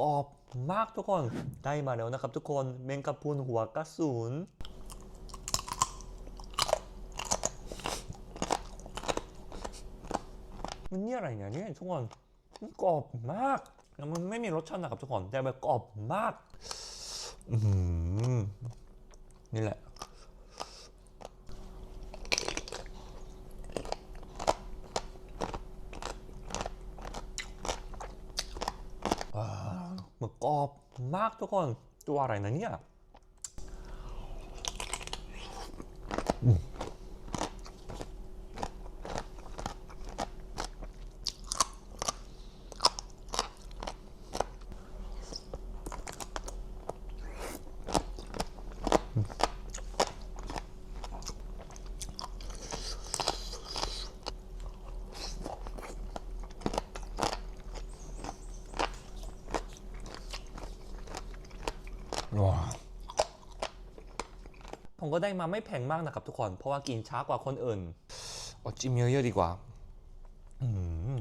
กรอบมากทุกคนได้มาแล้วนะครับ ทุกคนเมงกะพรุนหัวกระสุนมันนี่อะไรเนี่ยเนี่ยทุกคนมันกรอบมากแล้วมันไม่มีรสชาตินะครับทุกคนแต่แบบกรอบมาก อือหือนี่แหละาวมันกรอบมากทุกคนตัวอะไรนะเนี่ย ว้าวผมก็ได้มาไม่แพงมากนะครับทุกคน เพราะว่ากินช้ากว่าคนอื่นเอาจิ้มเยอะๆดีกว่าอืม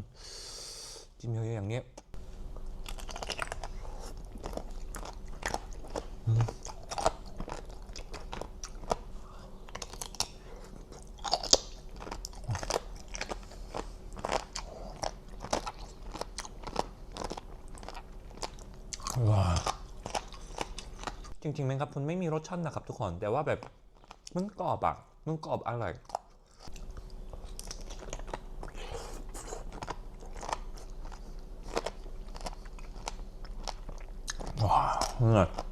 จิ้มเยอะๆอย่างเงี้ยอืมว้าวจ ริงๆแมงกะพรุนไม่มีรสชาตินะครับทุกคน แต่ว่าแบบมันกรอบอะมันกรอบอร่อยว้าวอร่อ